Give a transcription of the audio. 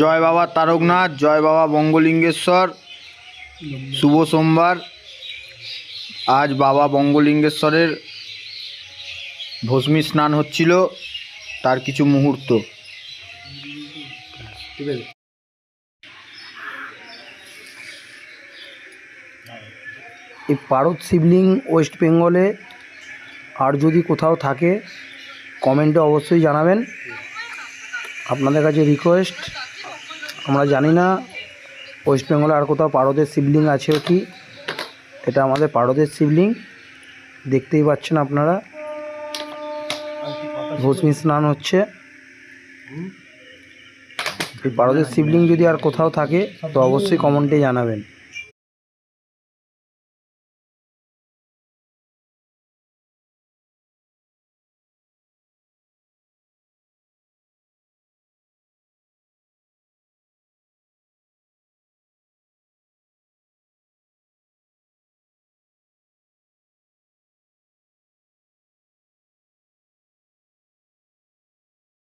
জয় বাবা তারকনাথ, জয় বাবা বঙ্গলিঙ্গেশ্বর, শুভ সোমবার। আজ বাবা বঙ্গলিঙ্গেশ্বরের ভস্মী স্নান হচ্ছিল, তার কিছু মুহূর্ত। এই পারদ শিবলিং ওয়েস্ট বেঙ্গলে আর যদি কোথাও থাকে, কমেন্টে অবশ্যই জানাবেন। আপনাদের কাছে রিকোয়েস্ট আমরা জানি না ওয়েস্ট বেঙ্গলে আর কোথাও পারদের শিবলিং আছে কি? এটা আমাদের পারদের শিবলিং দেখতেই পাচ্ছেন আপনারা। ভস্মী স্নান হচ্ছে। এই পারদের শিবলিং যদি আর কোথাও থাকে, তো অবশ্যই কমেন্টে জানাবেন।